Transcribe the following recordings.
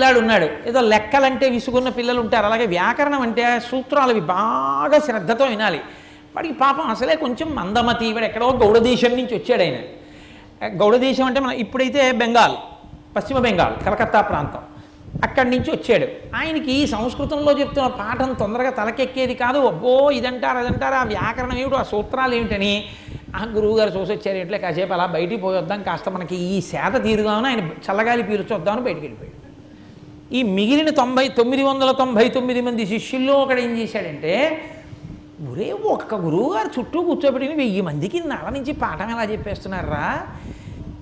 పిల్లాడు ఉన్నాడు ఏదో లెక్కలంటే విసుగున్న పిల్లలు ఉంటారు అలాగే వ్యాకరణం అంటే సూత్రాలు అవి బాగా శ్రద్ధతో వినాలి. వాడికి పాపం అసలే కొంచెం మందమతి వాడు ఎక్కడో గౌడదేశం నుంచి వచ్చాడు ఆయన. గౌడదేశం అంటే మన ఇప్పుడైతే బెంగాల్ పశ్చిమ బెంగాల్ కలకత్తా ప్రాంతం. అక్కడి నుంచి వచ్చాడు. ఆయనకి ఈ సంస్కృతంలో చెప్తున్న పాఠం తొందరగా తలకెక్కేది కాదు. అబ్బో ఇదంటారు అదంటారు ఆ వ్యాకరణం ఏమిటో ఆ సూత్రాలు ఏమిటని ఆ గురువుగారు చూసి వచ్చారు ఇట్లే కాసేపు అలా బయటికి పోయొద్దాం కాస్త మనకి ఈ సేద తీరుదామని ఆయన చల్లగాలి పీల్చొద్దామని బయటికి వెళ్ళిపోయాడు. ఈ మిగిలిన తొంభై తొమ్మిది వందల తొంభై తొమ్మిది మంది శిష్యుల్లో ఒకడు ఏం చేశాడంటే ఒరే ఒక్క గురువుగారు చుట్టూ కూర్చోబెట్టిన వెయ్యి మందికి నల నుంచి పాఠం ఎలా చెప్పేస్తున్నారా?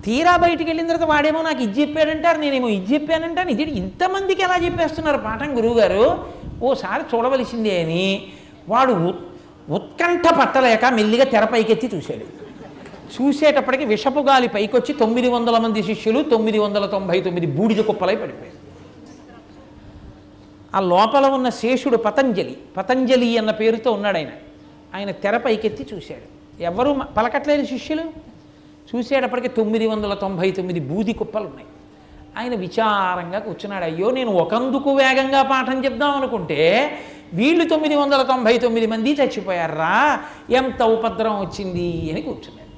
తీరా బయటికి వెళ్ళిన తర్వాత వాడేమో నాకు ఇది చెప్పాడంటారు నేనేమో ఇది చెప్పానంటాను ఇది ఇంతమందికి ఎలా చెప్పేస్తున్నారు పాఠం గురువుగారు? ఓసారి చూడవలసిందే అని వాడు ఉత్- ఉత్కంఠ పట్టలేక మెల్లిగా తెరపైకెత్తి చూశాడు. చూసేటప్పటికి విషపు గాలి పైకొచ్చి తొమ్మిది వందల మంది శిష్యులు తొమ్మిది వందల తొంభై తొమ్మిది బూడిద కుప్పలై పడిపోయారు. ఆ లోపల ఉన్న శేషుడు పతంజలి. పతంజలి అన్న పేరుతో ఉన్నాడు ఆయన. ఆయన తెర పైకెత్తి చూశాడు. ఎవరు పలకట్లేదు పలకట్లేని శిష్యులు? చూసేటప్పటికి తొమ్మిది వందల తొంభై తొమ్మిది బూది కుప్పలు ఉన్నాయి ఆయన విచారంగా కూర్చున్నాడు. అయ్యో నేను ఒకందుకు వేగంగా పాఠం చెప్దాం అనుకుంటే వీళ్ళు తొమ్మిది వందల తొంభై తొమ్మిది మంది చచ్చిపోయారా? ఎంత ఉపద్రవం వచ్చింది అని కూర్చున్నాడు.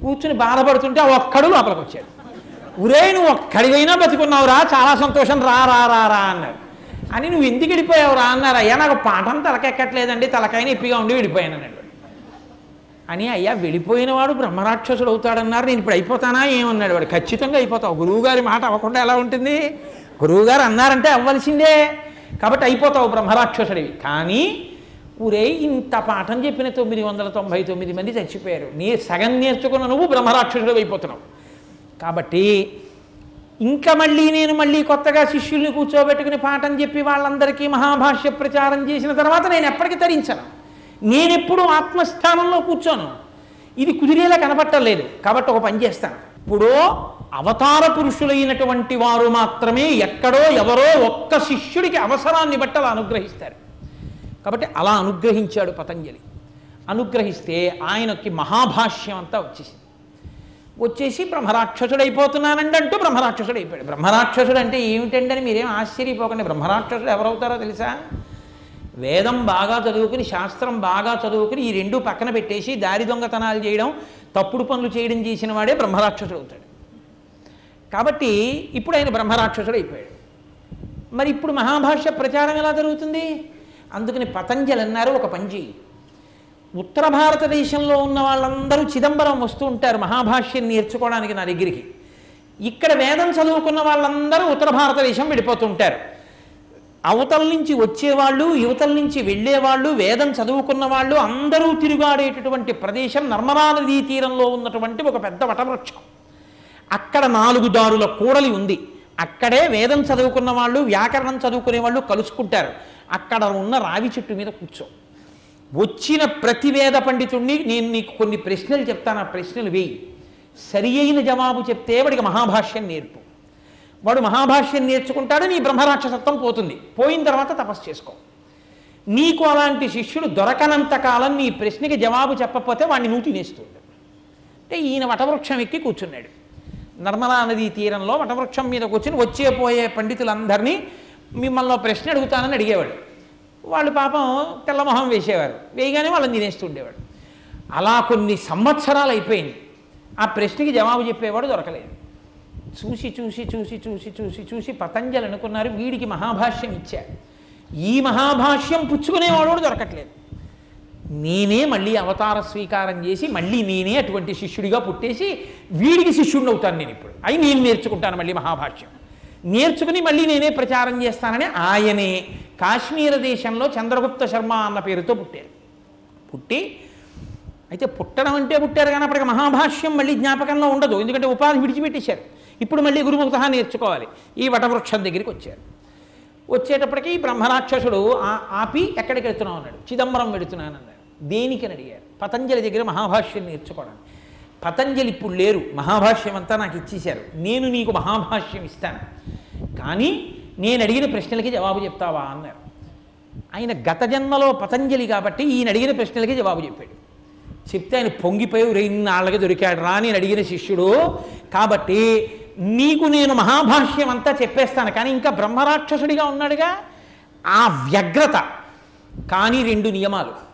కూర్చుని బాధపడుతుంటే ఆ ఒక్కడు లోపలికి వచ్చాడు ఉరే నువ్వు ఒక్కడిదైనా బతికున్నావురా. చాలా సంతోషం. రా రా రా రా అన్నాడు. అని నువ్వు ఎందుకు వెళ్ళిపోయావురా అన్నారు? అయ్యా నాకు పాఠం తలకెక్కట్లేదండి తలకాయన ఇప్పిగా ఉండి వెళ్ళిపోయాను అన్నాడు. అని అయ్యా వెళ్ళిపోయిన వాడు బ్రహ్మరాక్షసుడు అవుతాడన్నారు నేను ఇప్పుడు అయిపోతానా ఏమన్నాడు వాడు. ఖచ్చితంగా అయిపోతావు. గురువుగారి మాట అవ్వకుండా ఎలా ఉంటుంది? గురువుగారు అన్నారంటే అవ్వాల్సిందే. కాబట్టి అయిపోతావు బ్రహ్మరాక్షసుడివి. కానీ ఊరే ఇంత పాఠం చెప్పిన తొమ్మిది వందల తొంభై తొమ్మిది మంది చచ్చిపోయారు. నీ సగం నేర్చుకున్న నువ్వు బ్రహ్మరాక్షసుడు అయిపోతున్నావు. కాబట్టి ఇంకా మళ్ళీ నేను మళ్ళీ కొత్తగా శిష్యుల్ని కూర్చోబెట్టుకుని పాఠం చెప్పి వాళ్ళందరికీ మహాభాష్య ప్రచారం చేసిన తర్వాత నేను ఎప్పటికీ తరించను నేనెప్పుడు ఆత్మస్థానంలో కూర్చోను. ఇది కుదిరేలా కనపట్టలేదు కాబట్టి ఒక పని చేస్తాను. ఇప్పుడు అవతార పురుషులైనటువంటి వారు మాత్రమే ఎక్కడో ఎవరో ఒక్క శిష్యుడికి అవసరాన్ని బట్టి అలా అనుగ్రహిస్తారు. కాబట్టి అలా అనుగ్రహించాడు పతంజలి. అనుగ్రహిస్తే ఆయనకి మహాభాష్యం అంతా వచ్చేసింది. వచ్చేసి బ్రహ్మరాక్షసుడు అయిపోతున్నానండి అంటూ బ్రహ్మరాక్షసుడు అయిపోయాడు బ్రహ్మరాక్షసుడు అంటే ఏమిటండి అని మీరేం ఆశ్చర్యపోకండి. బ్రహ్మరాక్షసుడు ఎవరవుతారో తెలుసా? వేదం బాగా చదువుకుని శాస్త్రం బాగా చదువుకుని ఈ రెండు పక్కన పెట్టేసి దారి దొంగతనాలు చేయడం తప్పుడు పనులు చేయడం చేసిన వాడే బ్రహ్మరాక్షసుడు అవుతాడు. కాబట్టి ఇప్పుడు ఆయన బ్రహ్మరాక్షసుడు అయిపోయాడు మరి ఇప్పుడు మహాభాష్య ప్రచారం ఎలా జరుగుతుంది? అందుకని పతంజలి అన్నారు ఒక పంజీ. ఉత్తర భారతదేశంలో ఉన్న వాళ్ళందరూ చిదంబరం వస్తూ ఉంటారు మహాభాష్యం నేర్చుకోవడానికి నా దగ్గరికి. ఇక్కడ వేదం చదువుకున్న వాళ్ళందరూ ఉత్తర భారతదేశం విడిపోతుంటారు అవతల నుంచి వచ్చేవాళ్ళు యువతల నుంచి వెళ్ళేవాళ్ళు వేదం చదువుకున్న వాళ్ళు అందరూ తిరుగాడేటటువంటి ప్రదేశం నర్మదా నదీ తీరంలో ఉన్నటువంటి ఒక పెద్ద వటవృక్షం. అక్కడ నాలుగు దారుల కూడలి ఉంది. అక్కడే వేదం చదువుకున్న వాళ్ళు వ్యాకరణం చదువుకునే వాళ్ళు కలుసుకుంటారు. అక్కడ ఉన్న రావి చెట్టు మీద కూర్చో. వచ్చిన ప్రతి వేద పండితుణ్ణి నేను నీకు కొన్ని ప్రశ్నలు చెప్తాను ఆ ప్రశ్నలు వేయి. సరి అయిన జవాబు చెప్తే వాడికి మహాభాష్యం నేర్పు. వాడు మహాభాష్యం నేర్చుకుంటాడు నీ బ్రహ్మరాక్షసత్వం పోతుంది. పోయిన తర్వాత తపస్సు చేసుకో. నీకు అలాంటి శిష్యుడు దొరకనంత కాలం నీ ప్రశ్నకి జవాబు చెప్పకపోతే వాడిని నువ్వు తినేస్తుంది అంటే ఈయన వటవృక్షం ఎక్కి కూర్చున్నాడు. నర్మదా నదీ తీరంలో వటవృక్షం మీద కూర్చుని వచ్చే పోయే పండితులందరినీ మిమ్మల్ని ప్రశ్న అడుగుతానని అడిగేవాడు. వాళ్ళు పాపం తెల్లమొహం వేసేవారు. వేయగానే వాళ్ళని తినేస్తుండేవాడు అలా కొన్ని సంవత్సరాలు అయిపోయింది. ఆ ప్రశ్నకి జవాబు చెప్పేవాడు దొరకలేదు. చూసి చూసి చూసి చూసి చూసి చూసి పతంజలి అనుకున్నారు. వీడికి మహాభాష్యం ఇచ్చారు ఈ మహాభాష్యం పుచ్చుకునేవాడు కూడా దొరకట్లేదు. నేనే మళ్ళీ అవతార స్వీకారం చేసి మళ్ళీ నేనే అటువంటి శిష్యుడిగా పుట్టేసి వీడికి శిష్యుడిని అవుతాను నేను ఇప్పుడు. అయి నేను నేర్చుకుంటాను మళ్ళీ మహాభాష్యం. నేర్చుకుని మళ్ళీ నేనే ప్రచారం చేస్తానని ఆయనే కాశ్మీర దేశంలో చంద్రగుప్త శర్మ అన్న పేరుతో పుట్టారు. పుట్టి అయితే పుట్టడం అంటే పుట్టారు కానీ అప్పటికి మహాభాష్యం మళ్ళీ జ్ఞాపకంలో ఉండదు. ఎందుకంటే ఉపాధి విడిచిపెట్టేశారు. ఇప్పుడు మళ్ళీ గురుముఖత నేర్చుకోవాలి. ఈ వటవృక్షం దగ్గరికి వచ్చారు. వచ్చేటప్పటికి ఈ బ్రహ్మరాక్షసుడు ఆ- ఆపి ఎక్కడికి వెళ్తున్నావు అన్నాడు. చిదంబరం వెళుతున్నానన్నాడు. దేనికని అడిగారు. పతంజలి దగ్గర మహాభాష్యం నేర్చుకోవడానికి. పతంజలి ఇప్పుడు లేరు. మహాభాష్యం అంతా నాకు ఇచ్చేశారు. నేను నీకు మహాభాష్యం ఇస్తాను. కానీ నేను అడిగిన ప్రశ్నలకి జవాబు చెప్తావా అన్నారు. ఆయన గత జన్మలో పతంజలి కాబట్టి ఈయన అడిగిన ప్రశ్నలకి జవాబు చెప్పాడు. చెప్తే ఆయన పొంగిపోయి ఇన్నాళ్ళకి దొరికాడు రా నేను అడిగిన శిష్యుడు కాబట్టి నీకు నేను మహాభాష్యం అంతా చెప్పేస్తాను. కానీ ఇంకా బ్రహ్మరాక్షసుడిగా ఉన్నాడుగా. ఆ వ్యగ్రత. కానీ రెండు నియమాలు.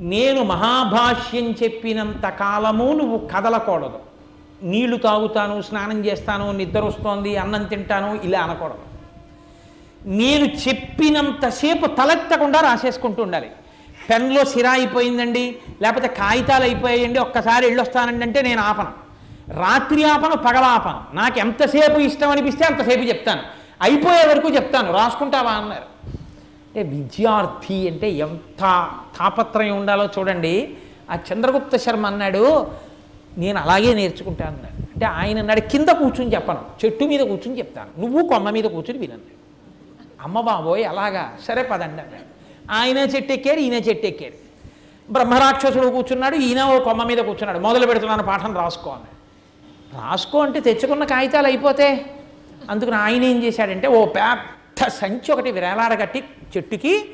నేను మహాభాష్యం చెప్పినంత కాలము నువ్వు కదలకూడదు. నీళ్ళు తాగుతాను స్నానం చేస్తాను నిద్ర వస్తోంది అన్నం తింటాను ఇలా అనకూడదు. నేను చెప్పినంతసేపు తలెత్తకుండా రాసేసుకుంటూ ఉండాలి. పెన్లో సిరా అయిపోయిందండి లేకపోతే కాగితాలు అయిపోయాయండి ఒక్కసారి వెళ్ళొస్తానండి అంటే నేను ఆపను. రాత్రి ఆపను పగల ఆపను. నాకు ఎంతసేపు ఇష్టం అనిపిస్తే అంతసేపు చెప్తాను. అయిపోయే వరకు చెప్తాను. రాసుకుంటావా అన్నారు. అంటే విద్యార్థి అంటే ఎంత తాపత్రయం ఉండాలో చూడండి. ఆ చంద్రగుప్త శర్మ అన్నాడు నేను అలాగే నేర్చుకుంటాను అన్నాడు. అంటే ఆయన అన్నాడు కింద కూర్చుని చెప్పను చెట్టు మీద కూర్చుని చెప్తాను నువ్వు కొమ్మ మీద కూర్చుని వినండి అమ్మ బాబోయ్ అలాగా? సరే పదండి అన్నాడు. ఆయన చెట్టు ఎక్కారు ఈయన చెట్టు ఎక్కారు బ్రహ్మరాక్షసుడు కూర్చున్నాడు ఈయన ఓ కొమ్మ మీద కూర్చున్నాడు. మొదలు పెడుతున్నాను పాఠం రాసుకో అన్నాడు. రాసుకో అంటే తెచ్చుకున్న కాగితాలు అయిపోతే అందుకని ఆయన ఏం చేశాడంటే ఓ పెద్ద సంచి ఒకటి విరాలాడగట్టి చెట్టుకి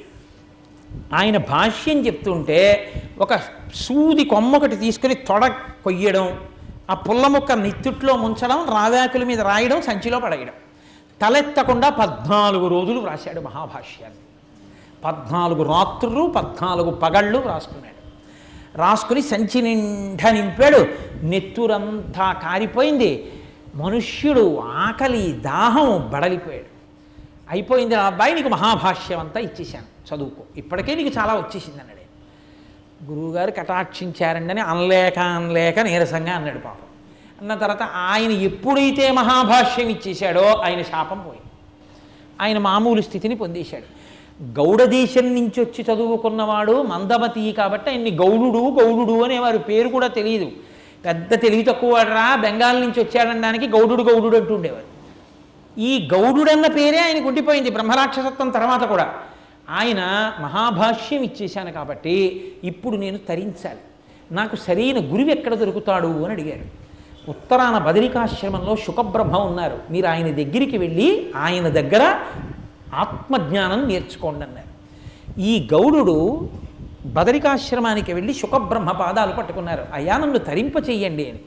ఆయన భాష్యం చెప్తుంటే ఒక సూది కొమ్మ ఒకటి తీసుకుని తొడ కొయ్యడం ఆ పుల్ల మొక్క నిత్తుట్లో ముంచడం రావాకుల మీద రాయడం సంచిలో పడేయడం. తలెత్తకుండా పద్నాలుగు రోజులు వ్రాశాడు మహాభాష్యాన్ని. పద్నాలుగు రాత్రులు పద్నాలుగు పగళ్ళు రాసుకున్నాడు రాసుకుని సంచి నిండా నింపాడు. నెత్తురంతా కారిపోయింది. మనుష్యుడు ఆకలి దాహం బడలిపోయాడు. అయిపోయింది ఆ అబ్బాయి నీకు మహాభాష్యం అంతా ఇచ్చేశాను. చదువుకో. ఇప్పటికే నీకు చాలా వచ్చేసింది అన్నాడు గురువుగారు కటాక్షించారండి అని అనలేక అనలేక నీరసంగా అన్నాడు పాపం. అన్న తర్వాత ఆయన ఎప్పుడైతే మహాభాష్యం ఇచ్చేశాడో ఆయన శాపం పోయింది. ఆయన మామూలు స్థితిని పొందేశాడు. గౌడ దేశం నుంచి వచ్చి చదువుకున్నవాడు మందమతి కాబట్టి ఆయన్ని గౌడుడు గౌడుడు అనేవారు పేరు కూడా తెలియదు పెద్ద తెలివి తక్కువ వాడరా బెంగాల్ నుంచి వచ్చాడనడానికి గౌడుడు గౌడుడు అంటూ ఉండేవారు. ఈ గౌడుడన్న పేరే ఆయనకు ఉండిపోయింది బ్రహ్మరాక్షసత్వం తర్వాత కూడా. ఆయన మహాభాష్యం ఇచ్చేశాను కాబట్టి ఇప్పుడు నేను తరించాలి. నాకు సరైన గురువు ఎక్కడ దొరుకుతాడు అని అడిగారు. ఉత్తరాన బదరికాశ్రమంలో శుకబ్రహ్మ ఉన్నారు. మీరు ఆయన దగ్గరికి వెళ్ళి ఆయన దగ్గర ఆత్మజ్ఞానం నేర్చుకోండి అన్నారు. ఈ గౌడుడు బదరికాశ్రమానికి వెళ్ళి శుకబ్రహ్మ పాదాలు పట్టుకున్నారు. అయా నన్ను తరింప చెయ్యండి అని.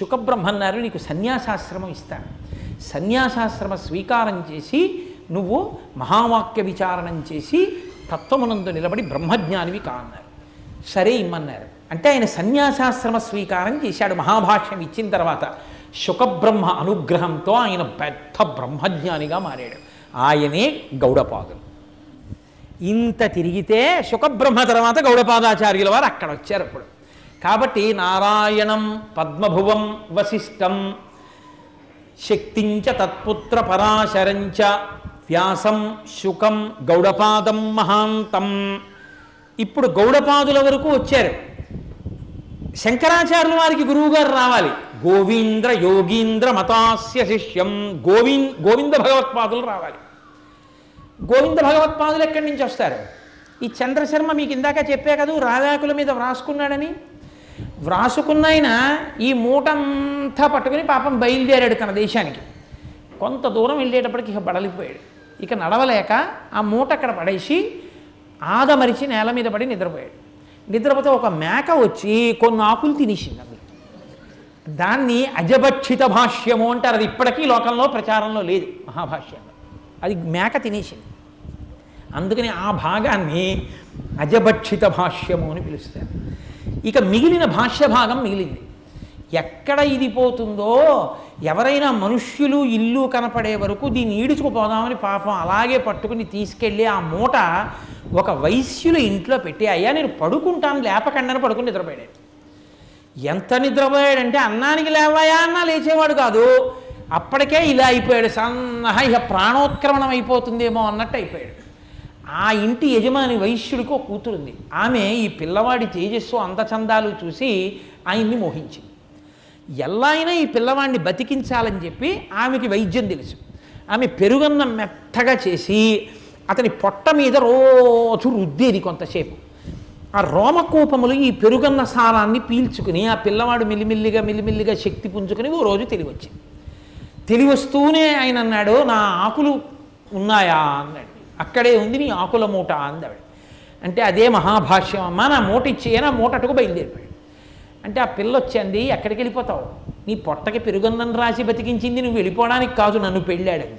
శుకబ్రహ్మ అన్నారు నీకు సన్యాసాశ్రమం ఇస్తాను. సన్యాసాశ్రమ స్వీకారం చేసి నువ్వు మహావాక్య విచారణం చేసి తత్వమునందు నిలబడి బ్రహ్మజ్ఞానివి కా అన్నారు సరే ఇమ్మన్నారు. అంటే ఆయన సన్యాసాశ్రమ స్వీకారం చేశాడు మహాభాష్యం ఇచ్చిన తర్వాత. శుకబ్రహ్మ అనుగ్రహంతో ఆయన పెద్ద బ్రహ్మజ్ఞానిగా మారాడు. ఆయనే గౌడపాదులు. ఇంత తిరిగితే శుకబ్రహ్మ తర్వాత గౌడపాదాచార్యుల వారు అక్కడ వచ్చారు అప్పుడు. కాబట్టి నారాయణం పద్మభువం వశిష్టం శక్తించ తత్పుత్ర పరాశరంచ వ్యాసం శుకం గౌడపాదం మహాంతం. ఇప్పుడు గౌడపాదుల వరకు వచ్చారు. శంకరాచార్యుల వారికి గురువుగారు రావాలి. గోవింద్ర యోగీంద్ర మతాస్య శిష్యం గోవింద్ గోవింద భగవత్పాదులు రావాలి. గోవింద భగవత్పాదులు ఎక్కడి నుంచి వస్తారు? ఈ చంద్రశర్మ మీకు ఇందాక చెప్పే కదా రాజాకుల మీద వ్రాసుకున్నాడని? వ్రాసుకున్న ఆయన ఈ మూటంతా పట్టుకుని పాపం బయలుదేరాడు తన దేశానికి. కొంత దూరం వెళ్ళేటప్పటికి ఇక బడలిపోయాడు. ఇక నడవలేక ఆ మూట అక్కడ పడేసి ఆదమరిచి నేల మీద పడి నిద్రపోయాడు. నిద్రపోతే ఒక మేక వచ్చి కొన్ని ఆకులు తినేసింది అందులో. దాన్ని అజభక్షిత భాష్యము అంటారు. అది ఇప్పటికీ లోకంలో ప్రచారంలో లేదు మహాభాష్యంలో అది మేక తినేసింది. అందుకని ఆ భాగాన్ని అజభక్షిత భాష్యము అని పిలుస్తారు. ఇక మిగిలిన భాష్య భాగం మిగిలింది. ఎక్కడ ఇది పోతుందో ఎవరైనా మనుష్యులు ఇల్లు కనపడే వరకు దీన్ని ఈడుచుకుపోదామని పాపం అలాగే పట్టుకుని తీసుకెళ్ళి ఆ మూట ఒక వైశ్యుల ఇంట్లో పెట్టి అయ్యా నేను పడుకుంటాను లేపకండి పడుకుని నిద్రపోయాడు. ఎంత నిద్రపోయాడంటే అన్నానికి లేవాయా అన్నా లేచేవాడు కాదు. అప్పటికే ఇలా అయిపోయాడు. సన్నహ ఇక ప్రాణోత్క్రమణం అయిపోతుందేమో అన్నట్టు అయిపోయాడు. ఆ ఇంటి యజమాని వైశ్యుడికి ఒక కూతురుంది. ఆమె ఈ పిల్లవాడి తేజస్సు అందచందాలు చూసి ఆయన్ని మోహించింది. ఎలా అయినా ఈ పిల్లవాడిని బతికించాలని చెప్పి ఆమెకి వైద్యం తెలుసు. ఆమె పెరుగన్నం మెత్తగా చేసి అతని పొట్ట మీద రోజు రుద్దేది కొంతసేపు. ఆ రోమకూపములు ఈ పెరుగన్న సారాన్ని పీల్చుకుని ఆ పిల్లవాడు మిల్లిమిల్లిగా మిల్లిమిల్లిగా శక్తి పుంజుకుని ఓ రోజు తెలివచ్చింది. తెలివస్తూనే ఆయన అన్నాడు నా ఆకులు ఉన్నాయా అన్నాడు. అక్కడే ఉంది నీ ఆకుల మూట అందావిడ అంటే అదే మహాభాష్యం అమ్మ నా మూట ఇచ్చేయని ఆ మూట అటుకు బయలుదేరిపోయాడు. అంటే ఆ పిల్ల వచ్చింది ఎక్కడికి వెళ్ళిపోతావు? నీ పొట్టకి పెరుగుందని రాసి బతికించింది నువ్వు వెళ్ళిపోవడానికి కాదు నన్ను పెళ్ళాడని.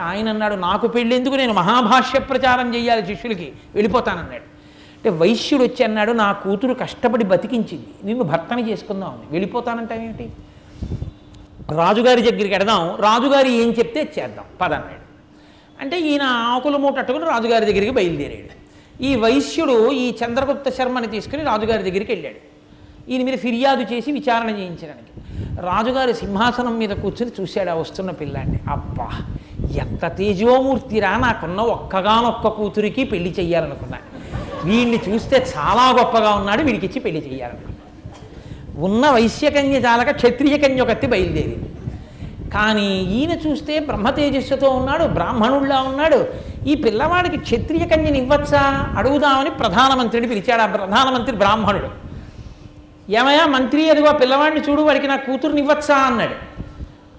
ఆయన అన్నాడు నాకు పెళ్ళేందుకు? నేను మహాభాష్య ప్రచారం చేయాలి శిష్యులకి వెళ్ళిపోతానన్నాడు. అంటే వైశ్యుడు వచ్చి అన్నాడు నా కూతురు కష్టపడి బతికించింది నిన్ను భర్తని చేసుకుందాం అని. వెళ్ళిపోతానంటావేమిటి? రాజుగారి దగ్గరికి ఎడదాం రాజుగారు ఏం చెప్తే చేద్దాం పదన్నాడు. అంటే ఈయన ఆకులు మూటట్టుకుని రాజుగారి దగ్గరికి బయలుదేరాడు. ఈ వైశ్యుడు ఈ చంద్రగుప్త శర్మని తీసుకుని రాజుగారి దగ్గరికి వెళ్ళాడు. ఈయన మీద ఫిర్యాదు చేసి విచారణ చేయించడానికి. రాజుగారి సింహాసనం మీద కూర్చుని చూశాడు ఆ వస్తున్న పిల్లాన్ని. అబ్బా ఎంత తేజోమూర్తిరా నాకున్న ఒక్కగానొక్క కూతురికి పెళ్ళి చెయ్యాలనుకున్నా. వీడిని చూస్తే చాలా గొప్పగా ఉన్నాడు వీడికిచ్చి పెళ్ళి చెయ్యాలనుకున్నా. ఉన్న వైశ్యకన్య చాలక క్షత్రియ కన్య ఒకటి బయలుదేరింది. కానీ ఈయన చూస్తే బ్రహ్మ తేజస్సుతో ఉన్నాడు బ్రాహ్మణుడిలా ఉన్నాడు. ఈ పిల్లవాడికి క్షత్రియ కన్యని ఇవ్వచ్చా? అడుగుదామని ప్రధానమంత్రిని పిలిచాడు ఆ ప్రధానమంత్రి బ్రాహ్మణుడు. ఏమయ్యా మంత్రి అదిగో పిల్లవాడిని చూడు వాడికి నా కూతురుని ఇవ్వచ్చా అన్నాడు.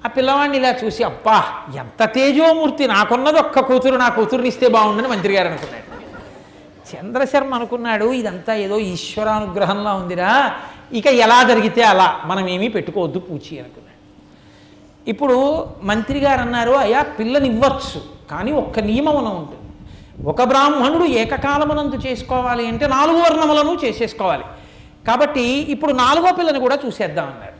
ఆ పిల్లవాడిని ఇలా చూసి అబ్బా ఎంత తేజోమూర్తి నాకున్నది ఒక్క కూతురు నా కూతురుని ఇస్తే బాగుండని మంత్రి గారు అనుకున్నాడు. చంద్రశర్మ అనుకున్నాడు ఇదంతా ఏదో ఈశ్వరానుగ్రహంలా ఉందిరా. ఇక ఎలా జరిగితే అలా మనం ఏమీ పెట్టుకోవద్దు పూచి అనుకున్నాడు. ఇప్పుడు మంత్రి గారు అన్నారు అయ్యా పిల్లనివ్వచ్చు కానీ ఒక్క నియమమున ఉంటుంది. ఒక బ్రాహ్మణుడు ఏకకాలమునందు చేసుకోవాలి అంటే నాలుగు వర్ణములను చేసేసుకోవాలి. కాబట్టి ఇప్పుడు నాలుగో పిల్లని కూడా చూసేద్దామన్నారు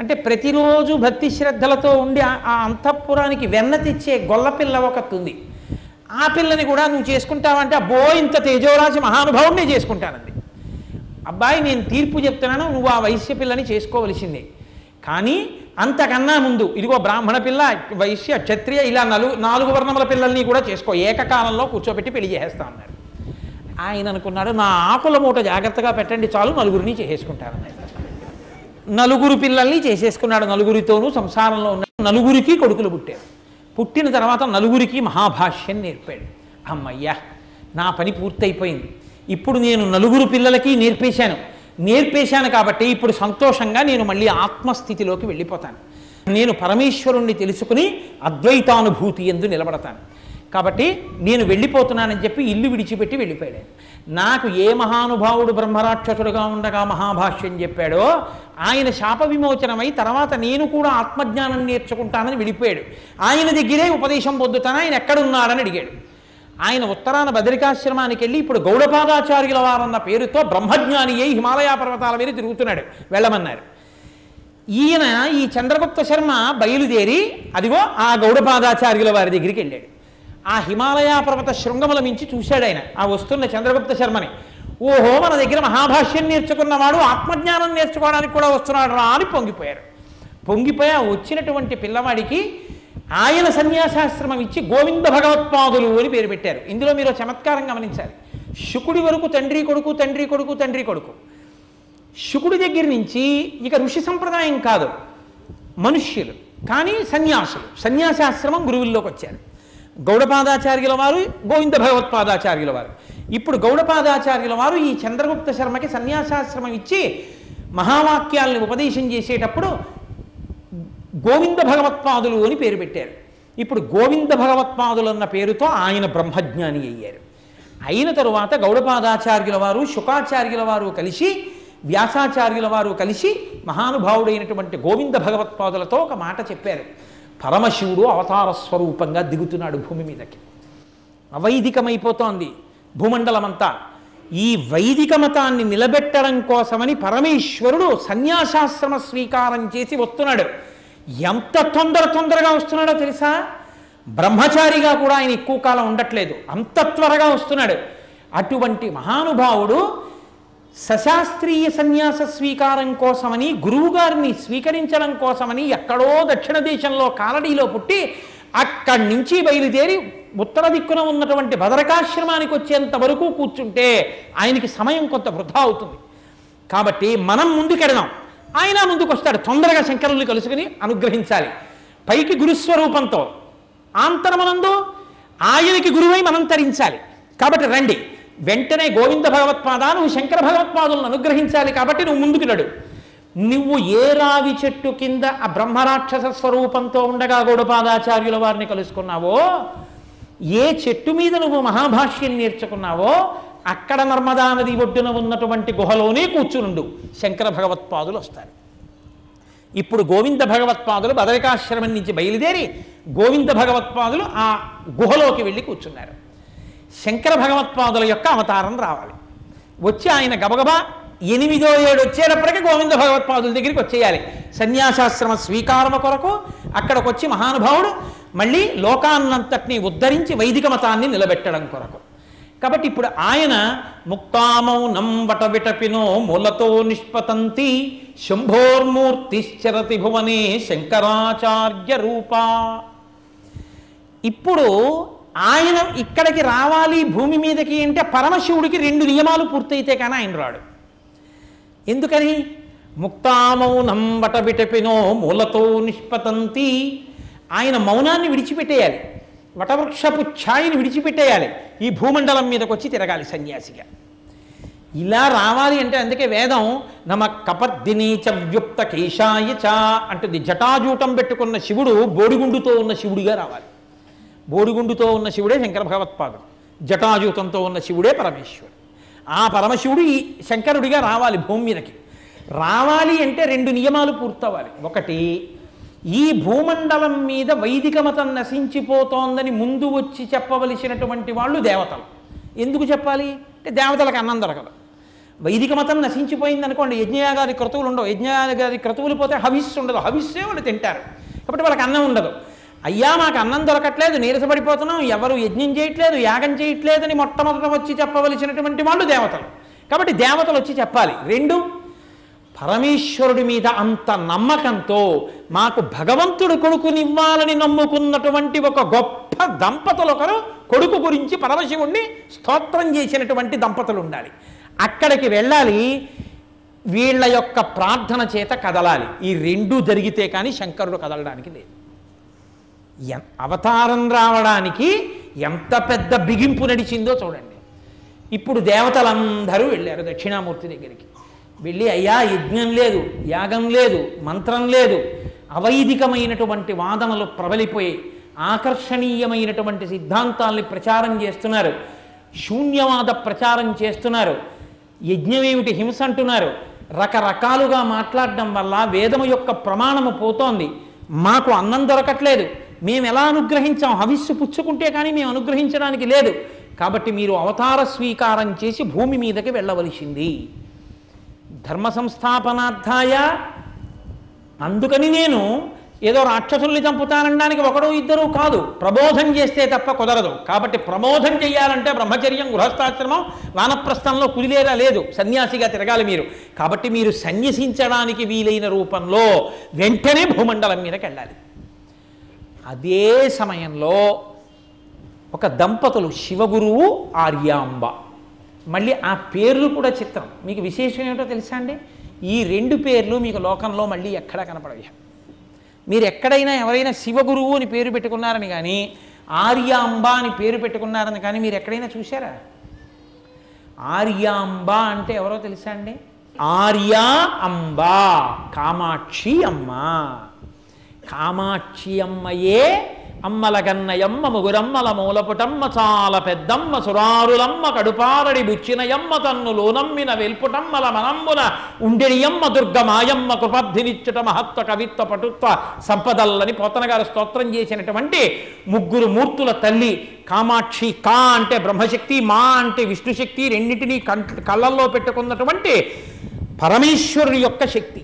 అంటే ప్రతిరోజు భక్తి శ్రద్ధలతో ఉండి ఆ- అంతఃపురానికి వెన్న తెచ్చే గొల్లపిల్ల ఒకటి ఉంది. ఆ పిల్లని కూడా నువ్వు చేసుకుంటావంటే అబ్బో ఇంత తేజోరాశి మహానుభావుడినే చేసుకుంటానంది. అబ్బాయి నేను తీర్పు చెప్తున్నాను నువ్వు ఆ వైశ్య పిల్లని చేసుకోవలసిందే. కానీ అంతకన్నా ముందు ఇదిగో బ్రాహ్మణ పిల్ల వైశ్య క్షత్రియ ఇలా నలుగు నాలుగు వర్ణముల పిల్లల్ని కూడా చేసుకో. ఏకకాలంలో కూర్చోబెట్టి పెళ్ళి చేసేస్తా అన్నాడు ఆయన అనుకున్నాడు నా ఆకుల మూట జాగ్రత్తగా పెట్టండి చాలు నలుగురిని చేసేసుకుంటాను నలుగురు పిల్లల్ని చేసేసుకున్నాడు నలుగురితోనూ సంసారంలో ఉన్న నలుగురికి కొడుకులు పుట్టారు. పుట్టిన తర్వాత నలుగురికి మహాభాష్యం నేర్పాడు. అమ్మయ్యా నా పని పూర్తయిపోయింది. ఇప్పుడు నేను నలుగురు పిల్లలకి నేర్పేశాను. నేర్పేశాను కాబట్టి ఇప్పుడు సంతోషంగా నేను మళ్ళీ ఆత్మస్థితిలోకి వెళ్ళిపోతాను. నేను పరమేశ్వరుణ్ణి తెలుసుకుని అద్వైతానుభూతి ఎందు నిలబడతాను. కాబట్టి నేను వెళ్ళిపోతున్నానని చెప్పి ఇల్లు విడిచిపెట్టి వెళ్ళిపోయాడు. నాకు ఏ మహానుభావుడు బ్రహ్మరాక్షసుడుగా ఉండగా మహాభాష్యం చెప్పాడో ఆయన శాప విమోచనమై తర్వాత నేను కూడా ఆత్మజ్ఞానం నేర్చుకుంటానని వెళ్ళిపోయాడు. ఆయన దగ్గరే ఉపదేశం పొందుతాను ఆయన ఎక్కడున్నాడని అడిగాడు. ఆయన ఉత్తరాన బదరికాశ్రమానికి వెళ్ళి ఇప్పుడు గౌడపాదాచార్యుల వారన్న పేరుతో బ్రహ్మజ్ఞాని అయి హిమాలయ పర్వతాల మీద తిరుగుతున్నాడు వెళ్ళమన్నారు. ఈయన ఈ చంద్రగుప్త శర్మ బయలుదేరి అదిగో ఆ గౌడపాదాచార్యుల వారి దగ్గరికి వెళ్ళాడు. ఆ హిమాలయ పర్వత శృంగముల మించి చూశాడు ఆయన ఆ వస్తున్న చంద్రగుప్త శర్మని. ఓహో మన దగ్గర మహాభాష్యం నేర్చుకున్నవాడు ఆత్మజ్ఞానం నేర్చుకోవడానికి కూడా వస్తున్నాడు రా అని పొంగిపోయారు. పొంగిపోయి ఆ వచ్చినటువంటి పిల్లవాడికి ఆయన సన్యాసాశ్రమం ఇచ్చి గోవింద భగవత్పాదులు అని పేరు పెట్టారు. ఇందులో మీరు చమత్కారం గమనించాలి. శుకుడి వరకు తండ్రి కొడుకు తండ్రి కొడుకు తండ్రి కొడుకు. శుకుడి దగ్గర నుంచి ఇక ఋషి సంప్రదాయం కాదు. మనుష్యులు కానీ సన్యాసులు. సన్యాసాశ్రమం గురువుల్లోకి వచ్చారు. గౌడపాదాచార్యుల వారు గోవింద భగవత్పాదాచార్యుల వారు. ఇప్పుడు గౌడపాదాచార్యుల వారు ఈ చంద్రగుప్త శర్మకి సన్యాసాశ్రమం ఇచ్చి మహావాక్యాలను ఉపదేశం చేసేటప్పుడు గోవింద భగవత్పాదులు అని పేరు పెట్టారు. ఇప్పుడు గోవింద భగవత్పాదులు అన్న పేరుతో ఆయన బ్రహ్మజ్ఞాని అయ్యారు. అయిన తరువాత గౌడపాదాచార్యుల వారు శుకాచార్యుల వారు కలిసి వ్యాసాచార్యుల వారు కలిసి మహానుభావుడైనటువంటి గోవింద భగవత్పాదులతో ఒక మాట చెప్పారు. పరమశివుడు అవతార స్వరూపంగా దిగుతున్నాడు భూమి మీదకి. అవైదికమైపోతోంది భూమండలమంతా. ఈ వైదిక మతాన్ని నిలబెట్టడం కోసమని పరమేశ్వరుడు సన్యాసాశ్రమ స్వీకారం చేసి వస్తున్నాడు. ఎంత తొందర తొందరగా వస్తున్నాడో తెలుసా? బ్రహ్మచారిగా కూడా ఆయన ఎక్కువ కాలం ఉండట్లేదు. అంత త్వరగా వస్తున్నాడు. అటువంటి మహానుభావుడు సశాస్త్రీయ సన్యాస స్వీకారం కోసమని గురువుగారిని స్వీకరించడం కోసమని ఎక్కడో దక్షిణ దేశంలో కాలడీలో పుట్టి అక్కడి నుంచి బయలుదేరి ఉత్తర దిక్కున ఉన్నటువంటి భద్రకాశ్రమానికి వచ్చేంత వరకు కూర్చుంటే ఆయనకి సమయం కొంత వృధా అవుతుంది. కాబట్టి మనం ముందుకెడదాం. ఆయన ముందుకు వస్తాడు. తొందరగా శంకరుల్ని కలుసుకుని అనుగ్రహించాలి. పైకి గురుస్వరూపంతో ఆంతరమనందు ఆయనకి గురువై మనం తరించాలి. కాబట్టి రండి. వెంటనే గోవింద భగవత్పాద నువ్వు శంకర భగవత్పాదులను అనుగ్రహించాలి కాబట్టి నువ్వు ముందుకు నడు. నువ్వు ఏ రావి చెట్టు కింద ఆ బ్రహ్మరాక్షస స్వరూపంతో ఉండగా గౌడపాదాచార్యుల వారిని కలుసుకున్నావో ఏ చెట్టు మీద నువ్వు మహాభాష్యం నేర్చుకున్నావో అక్కడ నర్మదా నది ఒడ్డున ఉన్నటువంటి గుహలోనే కూర్చునుండు. శంకర భగవత్పాదులు వస్తారు. ఇప్పుడు గోవింద భగవత్పాదులు బదరికాశ్రమం నుంచి బయలుదేరి గోవింద భగవత్పాదులు ఆ గుహలోకి వెళ్ళి కూర్చున్నారు. శంకర భగవత్పాదుల యొక్క అవతారం రావాలి. వచ్చి ఆయన గబగబా ఎనిమిదో ఏడు వచ్చేటప్పటికి గోవింద భగవత్పాదుల దగ్గరికి వచ్చేయాలి. సన్యాసాశ్రమ స్వీకారము కొరకు అక్కడికి వచ్చి మహానుభావుడు మళ్ళీ లోకాన్నంతటినీ ఉద్ధరించి వైదిక మతాన్ని నిలబెట్టడం కొరకు. కాబట్టి ఇప్పుడు ఆయన ముక్తామౌనం వటవిటపినో మూలతో నిష్పతంతి శంభోర్మూర్తిశ్చరతి భువనే శంకరాచార్య రూపా. ఇప్పుడు ఆయన ఇక్కడికి రావాలి భూమి మీదకి అంటే పరమశివుడికి రెండు నియమాలు పూర్తయితే కానీ ఆయన రాడు. ఎందుకని? ముక్తామౌనం వటవిటపినో మూలతో నిష్పతంతి. ఆయన మౌనాన్ని విడిచిపెట్టేయాలి. వటవృక్షపు ఛాయని విడిచిపెట్టేయాలి. ఈ భూమండలం మీదకి వచ్చి తిరగాలి సన్యాసిగా. ఇలా రావాలి అంటే అందుకే వేదం నమ కపర్దినీచ వ్యుక్త కేశాయ చ అంటుంది. జటాజూటం పెట్టుకున్న శివుడు బోడిగుండుతో ఉన్న శివుడిగా రావాలి. బోడిగుండుతో ఉన్న శివుడే శంకర భగవత్పాదుడు. జటాజూతంతో ఉన్న శివుడే పరమేశ్వరుడు. ఆ పరమశివుడు ఈ శంకరుడిగా రావాలి భూమి మీదకి. రావాలి అంటే రెండు నియమాలు పూర్తవ్వాలి. ఒకటి ఈ భూమండలం మీద వైదిక మతం నశించిపోతోందని ముందు వచ్చి చెప్పవలసినటువంటి వాళ్ళు దేవతలు. ఎందుకు చెప్పాలి? అంటే దేవతలకు అన్నం దొరకదు. వైదిక మతం నశించిపోయింది అనుకోండి యజ్ఞయాగాది క్రతువులు ఉండవు. యజ్ఞయాగాది క్రతువులు పోతే హవిస్సు ఉండదు. హవిస్సే వాళ్ళు తింటారు. కాబట్టి వాళ్ళకి అన్నం ఉండదు. అయ్యా మాకు అన్నం దొరకట్లేదు నీరసపడిపోతున్నాం ఎవరు యజ్ఞం చేయట్లేదు యాగం చేయట్లేదని మొట్టమొదట వచ్చి చెప్పవలసినటువంటి వాళ్ళు దేవతలు. కాబట్టి దేవతలు వచ్చి చెప్పాలి. రెండు పరమేశ్వరుడి మీద అంత నమ్మకంతో మాకు భగవంతుడు కొడుకునివ్వాలని నమ్ముకున్నటువంటి ఒక గొప్ప దంపతులు ఒకరు కొడుకు గురించి పరమశివుణ్ణి స్తోత్రం చేసినటువంటి దంపతులు ఉండాలి. అక్కడికి వెళ్ళాలి వీళ్ళ యొక్క ప్రార్థన చేత కదలాలి. ఈ రెండు జరిగితే కానీ శంకరుడు కదలడానికి లేదు. అవతారం రావడానికి ఎంత పెద్ద బిగింపు నడిచిందో చూడండి. ఇప్పుడు దేవతలందరూ వెళ్ళారు దక్షిణామూర్తి దగ్గరికి. వెళ్ళి అయ్యా యజ్ఞం లేదు యాగం లేదు మంత్రం లేదు. అవైదికమైనటువంటి వాదనలు ప్రబలిపోయి ఆకర్షణీయమైనటువంటి సిద్ధాంతాల్ని ప్రచారం చేస్తున్నారు. శూన్యవాద ప్రచారం చేస్తున్నారు. యజ్ఞమేమిటి హింస అంటున్నారు. రకరకాలుగా మాట్లాడడం వల్ల వేదము యొక్క ప్రమాణము పోతోంది. మాకు అన్నం దొరకట్లేదు. మేము ఎలా అనుగ్రహించాం? హవిస్సు పుచ్చుకుంటే కానీ మేము అనుగ్రహించడానికి లేదు. కాబట్టి మీరు అవతార స్వీకారం చేసి భూమి మీదకి వెళ్ళవలసింది. ధర్మ సంస్థాపనార్థాయ అందుకని నేను ఏదో రాక్షసుల్ని చంపుతానడానికి ఒకడు ఇద్దరు కాదు ప్రబోధం చేస్తే తప్ప కుదరదు. కాబట్టి ప్రబోధం చేయాలంటే బ్రహ్మచర్యం గృహస్థాశ్రమం వానప్రస్థంలో కుదిలేరా లేదు సన్యాసిగా తిరగాలి మీరు. కాబట్టి మీరు సన్యసించడానికి వీలైన రూపంలో వెంటనే భూమండలం మీదకి వెళ్ళాలి. అదే సమయంలో ఒక దంపతులు శివగురువు ఆర్యాంబ. మళ్ళీ ఆ పేర్లు కూడా చిత్రం మీకు విశేషం ఏమిటో తెలుసా అండి? ఈ రెండు పేర్లు మీకు లోకంలో మళ్ళీ ఎక్కడా కనపడవి మీరు ఎక్కడైనా ఎవరైనా శివగురువు అని పేరు పెట్టుకున్నారని కానీ ఆర్యాంబ అని పేరు పెట్టుకున్నారని కానీ మీరు ఎక్కడైనా చూశారా? ఆర్యాంబ అంటే ఎవరో తెలుసా అండి? ఆర్యా అంబ కామాక్షి అమ్మ. కామాక్షి అమ్మయే అమ్మల గన్నయమ్మ ముగురమ్మల మూలపుటమ్మ చాలా పెద్దమ్మ సురారులమ్మ కడుపారడి బుచ్చినయమ్మ తన్నులు నమ్మిన వెల్పుటమ్మల మనంబున ఉండెడియమ్మ దుర్గ మాయమ్మ కృపబ్ధినిచ్చుట మహత్వ కవిత్వ పటుత్వ సంపదల్లని పోతనగారు స్తోత్రం చేసినటువంటి ముగ్గురు మూర్తుల తల్లి కామాక్షి కా అంటే బ్రహ్మశక్తి మా అంటే విష్ణుశక్తి రెండింటినీ కళ్ళల్లో పెట్టుకున్నటువంటి పరమేశ్వరుని యొక్క శక్తి.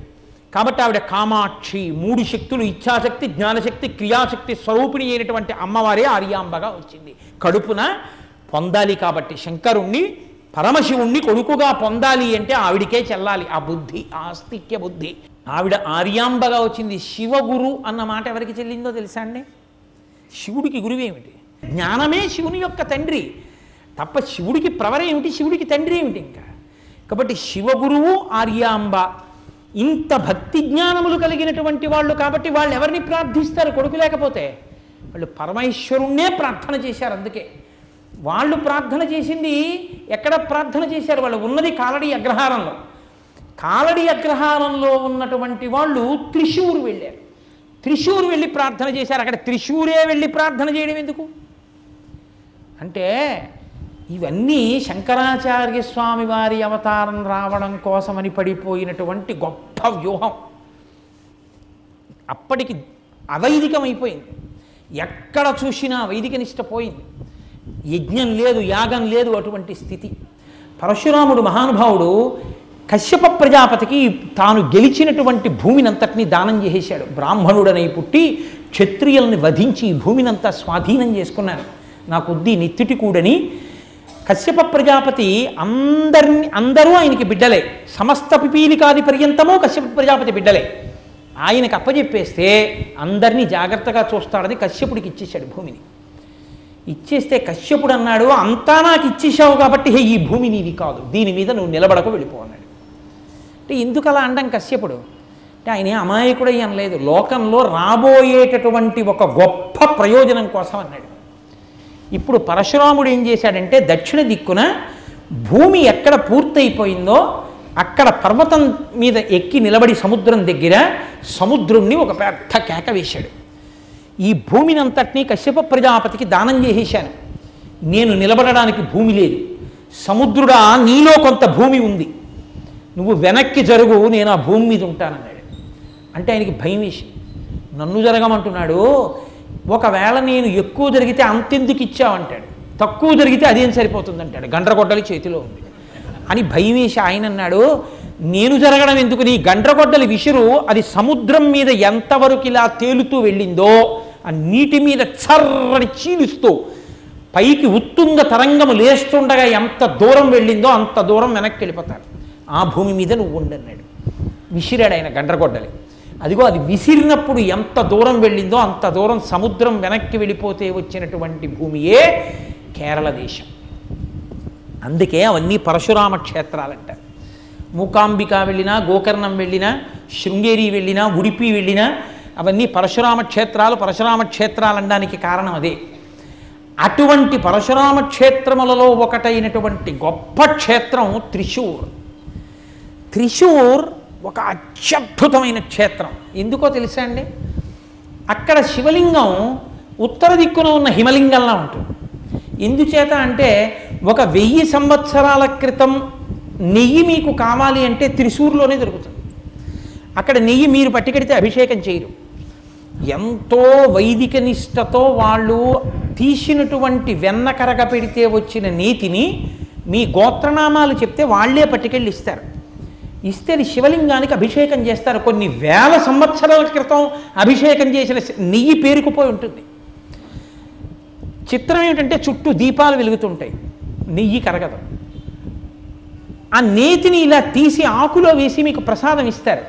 కాబట్టి ఆవిడ కామాక్షి మూడు శక్తులు ఇచ్ఛాశక్తి జ్ఞానశక్తి క్రియాశక్తి స్వరూపిణి అయినటువంటి అమ్మవారే ఆర్యాంబగా వచ్చింది. కడుపున పొందాలి కాబట్టి శంకరుణ్ణి పరమశివుణ్ణి కొడుకుగా పొందాలి అంటే ఆవిడికే చెల్లాలి. ఆ బుద్ధి ఆ ఆస్తిక్య బుద్ధి. ఆవిడ ఆర్యాంబగా వచ్చింది. శివగురు అన్న మాట ఎవరికి చెల్లిందో తెలుసా అండి? శివుడికి గురువేమిటి జ్ఞానమే శివుని యొక్క తండ్రి. తప్ప శివుడికి ప్రవరేమిటి శివుడికి తండ్రి ఏమిటి ఇంకా? కాబట్టి శివగురువు ఆర్యాంబ. ఇంత భక్తి జ్ఞానములు కలిగినటువంటి వాళ్ళు కాబట్టి వాళ్ళు ఎవరిని ప్రార్థిస్తారు? కొడుకు లేకపోతే. వాళ్ళు పరమేశ్వరుణ్ణే ప్రార్థన చేశారు అందుకే. వాళ్ళు ప్రార్థన చేసింది ఎక్కడ ప్రార్థన చేశారు? వాళ్ళు ఉన్నది కాలడి అగ్రహారంలో. కాలడి అగ్రహారంలో ఉన్నటువంటి వాళ్ళు త్రిశూరు వెళ్ళారు. త్రిశూరు వెళ్ళి ప్రార్థన చేశారు. అక్కడ త్రిశూరే వెళ్ళి ప్రార్థన చేయడం ఎందుకు? అంటే ఇవన్నీ శంకరాచార్య స్వామి వారి అవతారం రావడం కోసమని పడిపోయినటువంటి గొప్ప వ్యూహం. అప్పటికి అవైదికమైపోయింది. ఎక్కడ చూసినా వైదిక నిష్ట పోయింది. యజ్ఞం లేదు యాగం లేదు అటువంటి స్థితి. పరశురాముడు మహానుభావుడు కశ్యప ప్రజాపతికి తాను గెలిచినటువంటి భూమినంతటినీ దానం చేసేశాడు. బ్రాహ్మణుడనై పుట్టి క్షత్రియుల్ని వధించి భూమినంతా స్వాధీనం చేసుకున్నాను నా కొద్దీ నెత్తిటి కూడని కశ్యప ప్రజాపతి అందరిని అందరూ ఆయనకి బిడ్డలే. సమస్త పిపీలికాది పర్యంతమో కశ్యప ప్రజాపతి బిడ్డలే. ఆయనకు అప్పచెప్పేస్తే అందరినీ జాగ్రత్తగా చూస్తాడని కశ్యపుడికి ఇచ్చేశాడు భూమిని. ఇచ్చేస్తే కశ్యపుడు అన్నాడు అంతా నాకు ఇచ్చేసావు కాబట్టి హే ఈ భూమి నీది కాదు. దీని మీద నువ్వు నిలబడక వెళ్ళిపో అన్నాడు. అంటే ఎందుకు అలా అండం కశ్యపుడు? అంటే ఆయన ఏం అమాయకుడై అనలేదు. లోకంలో రాబోయేటటువంటి ఒక గొప్ప ప్రయోజనం కోసం అన్నాడు. ఇప్పుడు పరశురాముడు ఏం చేశాడంటే దక్షిణ దిక్కున భూమి ఎక్కడ పూర్తయిపోయిందో అక్కడ పర్వతం మీద ఎక్కి నిలబడి సముద్రం దగ్గర సముద్రుణ్ణి ఒక పెద్ద కేక వేశాడు. ఈ భూమిని అంతటినీ కశ్యప ప్రజాపతికి దానం చేసేశాను. నేను నిలబడడానికి భూమి లేదు. సముద్రుడా నీలో కొంత భూమి ఉంది. నువ్వు వెనక్కి జరుగు నేను ఆ భూమి మీద ఉంటానన్నాడు. అంటే ఆయనకి భయం వేసి నన్ను జరగమంటున్నాడు ఒకవేళ నేను ఎక్కువ జరిగితే అంతెందుకు ఇచ్చావంటాడు? తక్కువ జరిగితే అదేం సరిపోతుంది అంటాడు? గండ్రగొడ్డలి చేతిలో ఉంది. అని భయం వేసి ఆయన అన్నాడు నేను జరగడం ఎందుకు? నీ గండ్రగొడ్డలి విసురు అది సముద్రం మీద ఎంతవరకు ఇలా తేలుతూ వెళ్ళిందో ఆ నీటి మీద చర్రని చీలుస్తూ పైకి ఉత్తుంగ తరంగము లేస్తుండగా ఎంత దూరం వెళ్ళిందో అంత దూరం వెనక్కి వెళ్ళిపోతాడు. ఆ భూమి మీద నువ్వు ఉండన్నాడు విసిరాడు ఆయన గండ్రగొడ్డలి. అదిగో అది విసిరినప్పుడు ఎంత దూరం వెళ్ళిందో అంత దూరం సముద్రం వెనక్కి వెళ్ళిపోతే వచ్చినటువంటి భూమియే కేరళ దేశం. అందుకే అవన్నీ పరశురామ క్షేత్రాలంటారు మూకాంబిక వెళ్ళినా గోకర్ణం వెళ్ళినా శృంగేరి వెళ్ళినా ఉడిపి వెళ్ళినా అవన్నీ పరశురామ క్షేత్రాలు పరశురామ క్షేత్రాలు అనడానికి కారణం అదే. అటువంటి పరశురామ క్షేత్రములలో ఒకటైనటువంటి గొప్ప క్షేత్రం త్రిశూర్. త్రిశూర్ ఒక అత్యద్భుతమైన క్షేత్రం. ఎందుకో తెలుసా అండి? అక్కడ శివలింగం ఉత్తర దిక్కున ఉన్న హిమలింగంలా ఉంటుంది. ఎందుచేత అంటే ఒక వెయ్యి సంవత్సరాల క్రితం నెయ్యి మీకు కావాలి అంటే త్రిశూర్లోనే దొరుకుతుంది. అక్కడ నెయ్యి మీరు పట్టుకెడితే అభిషేకం చేయరు. ఎంతో వైదిక నిష్టతో వాళ్ళు తీసినటువంటి వెన్న కరగ పెడితే వచ్చిన నీతిని మీ గోత్రనామాలు చెప్తే వాళ్ళే పట్టుకెళ్ళి ఇస్తారు. ఇస్తే శివలింగానికి అభిషేకం చేస్తారు. కొన్ని వేల సంవత్సరాల క్రితం అభిషేకం చేసిన నెయ్యి పేరుకుపోయి ఉంటుంది. చిత్రం ఏమిటంటే చుట్టూ దీపాలు వెలుగుతుంటాయి. నెయ్యి కరగదు. ఆ నేతిని ఇలా తీసి ఆకులో వేసి మీకు ప్రసాదం ఇస్తారు.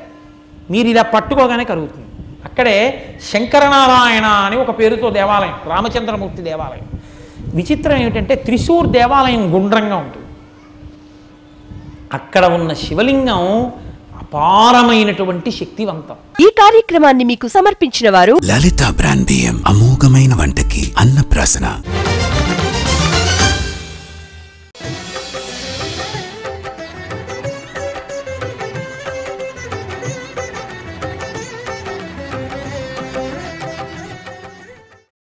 మీరు ఇలా పట్టుకోగానే కరుగుతుంది. అక్కడే శంకరనారాయణ అని ఒక పేరుతో దేవాలయం రామచంద్రమూర్తి దేవాలయం. విచిత్రం ఏమిటంటే త్రిశూర్ దేవాలయం గుండ్రంగా ఉంటుంది. అక్కడ ఉన్న శివలింగం అపారమైనటువంటి శక్తివంతం. ఈ కార్యక్రమాన్ని మీకు సమర్పించిన వారు లలిత బ్రాండ్ బియ్యం అమోఘమైన వంటకి అన్నప్రాసన.